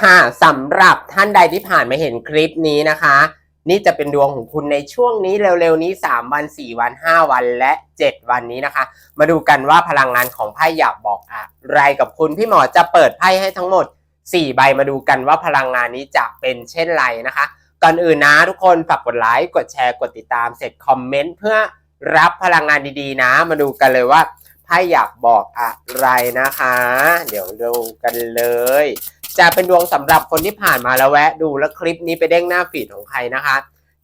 ค่ะสำหรับท่านใดที่ผ่านมาเห็นคลิปนี้นะคะ นี่จะเป็นดวงของคุณในช่วงนี้เร็วๆนี้ 3 วัน 4 วัน 5 วันและ 7 วันนี้นะคะ มาดูกันว่าพลังงานของไพ่อยากบอกอะไรกับคุณพี่หมอจะเปิดไพ่ให้ทั้งหมด 4 ใบมาดูกันว่าพลังงานนี้จะเป็นเช่นไรนะคะ ก่อนอื่นนะทุกคนฝากกดไลค์กดแชร์กดติดตามเสร็จคอมเมนต์เพื่อรับพลังงานดีๆนะ มาดูกันเลยว่าไพ่อยากบอกอะไรนะคะ เดี๋ยวดูกันเลย จะเป็นดวงสำหรับคนที่ผ่านมาแล้วแวะ ดูแล้วคลิปนี้ไปเด้งหน้าฟีดของใครนะคะ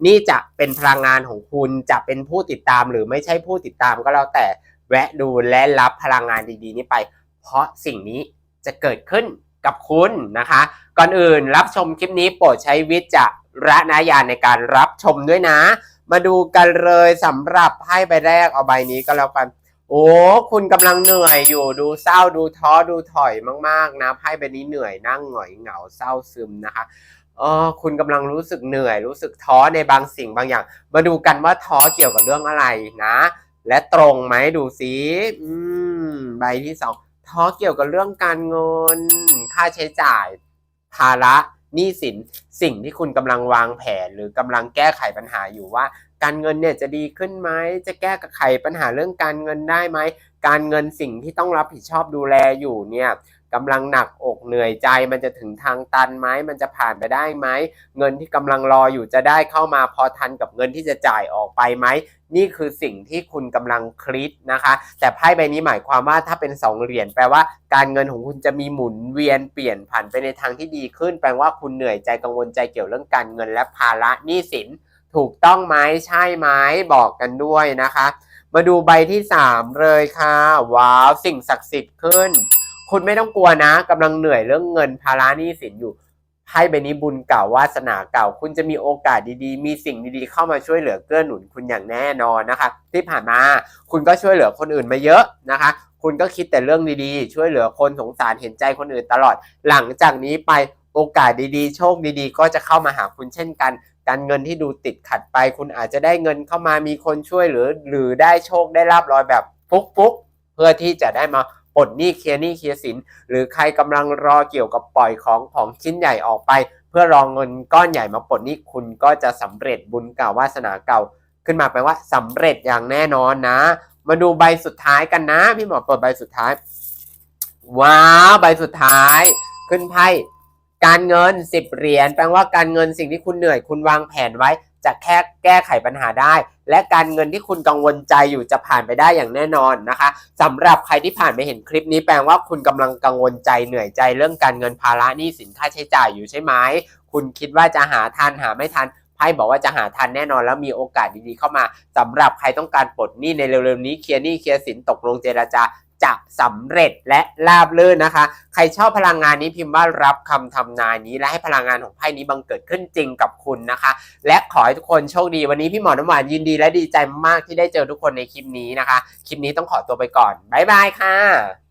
นี่จะเป็นพลังงานของคุณจะเป็นผู้ติดตามหรือไม่ใช่ผู้ติดตามก็แล้วแต่แวะดูและรับพลังงานดีๆ นี้ไป เพราะสิ่งนี้จะเกิดขึ้นกับคุณนะคะ ก่อนอื่นรับชมคลิปนี้โปรดใช้วิจารณญาณในการรับชมด้วยนะ มาดูกันเลยสำหรับไพ่ใบแรกเอาใบนี้ก็แล้วกัน โอ้คุณกำลังเหนื่อยอยู่ดูเศร้าดูท้อดูถอยมากๆนะไพ่ใบนี้เหนื่อยนั่งหงอยเหงาเศร้าซึมนะคะเออคุณกำลังรู้สึกเหนื่อย รู้สึกท้อในบางสิ่งบางอย่าง มาดูกันว่าท้อเกี่ยวกับเรื่องอะไรนะ และตรงไหมดูสิอืมใบที่สองท้อเกี่ยวกับเรื่องการเงิน ค่าใช้จ่าย ภาระหนี้สิน สิ่งที่คุณกำลังวางแผนหรือกำลังแก้ไขปัญหาอยู่ว่า การเงินเนี่ยจะดีขึ้นไหมจะแก้ไขปัญหาเรื่องการเงินได้ไหมการเงินสิ่งที่ต้องรับผิดชอบดูแลอยู่เนี่ยกำลังหนักอกเหนื่อยใจ มันจะถึงทางตันไหมมันจะผ่านไปได้ไหมเงินที่กำลังรออยู่จะได้เข้ามาพอทันกับเงินที่จะจ่ายออกไปไหมนี่คือสิ่งที่คุณกำลังคลิดนะคะ แต่ไพ่ใบนี้หมายความว่าถ้าเป็นสองเหรียญแปลว่าการเงินของคุณจะมีหมุนเวียนเปลี่ยนผันไปในทางที่ดีขึ้น แปลว่าคุณเหนื่อยใจกังวลใจเกี่ยวเรื่องการเงินและภาระหนี้สิน ถูกต้องไหมใช่ไหมบอกกันด้วยนะคะ มาดูใบที่ 3 เลยค่ะ ว้าว สิ่งศักดิ์สิทธิ์ขึ้น คุณไม่ต้องกลัวนะกำลังเหนื่อยเรื่องเงินภาระหนี้สินอยู่ไพ่ใบนี้บุญเก่าวาสนาเก่า คุณจะมีโอกาสดีๆ มีสิ่งดีๆ เข้ามาช่วยเหลือเกื้อหนุนคุณอย่างแน่นอนนะคะ ที่ผ่านมาคุณก็ช่วยเหลือคนอื่นมาเยอะนะคะ คุณก็คิดแต่เรื่องดีๆ ช่วยเหลือคนสงสารเห็นใจคนอื่นตลอด หลังจากนี้ไปโอกาสดีๆ โชคดีๆ ก็จะเข้ามาหาคุณเช่นกัน การเงินที่ดูติดขัดไป คุณอาจจะได้เงินเข้ามามีคนช่วยหรือ หรือได้โชคได้ลาบลอยแบบฟุกๆเพื่อที่จะได้มาปลดหนี้เคลียร์หนี้เคลียร์สิน หรือใครกำลังรอเกี่ยวกับปล่อยของของชิ้นใหญ่ออกไป เพื่อรองเงินก้อนใหญ่มาปลดหนี้คุณก็จะสำเร็จบุญเก่าวาสนาเก่า ขึ้นมาแปลว่าสำเร็จอย่างแน่นอนนะ มาดูใบสุดท้ายกันนะ พี่หมอเปิดใบสุดท้ายว้าวใบสุดท้ายขึ้นไพ่ การเงิน 10 เหรียญแปลว่าการเงินสิ่งที่คุณเหนื่อย คุณวางแผนไว้ จะแค่แก้ไขปัญหาได้ และการเงินที่คุณกังวลใจอยู่จะผ่านไปได้อย่างแน่นอนนะคะสำหรับใครที่ผ่านไปเห็นคลิปนี้แปลว่าคุณกำลังกังวลใจเหนื่อยใจเรื่องการเงินภาระหนี้สินค่าใช้จ่ายอยู่ใช่ไหมคุณคิดว่าจะหาทันหาไม่ทันไพ่บอกว่าจะหาทันแน่นอนแล้วมีโอกาสดีๆเข้ามาสำหรับใครต้องการปลดหนี้ในเร็วๆนี้เคลียร์หนี้เคลียร์สินตกลงเจรจา จะสำเร็จและราบรื่นนะคะ ใครชอบพลังงานนี้พิมพ์ว่ารับคำทำนายนี้ และให้พลังงานของไพ่นี้บังเกิดขึ้นจริงกับคุณนะคะ และขอให้ทุกคนโชคดีวันนี้พี่หมอน้ำหวานยินดีและดีใจมากที่ได้เจอทุกคนในคลิปนี้นะคะ คลิปนี้ต้องขอตัวไปก่อนบ๊ายบายค่ะ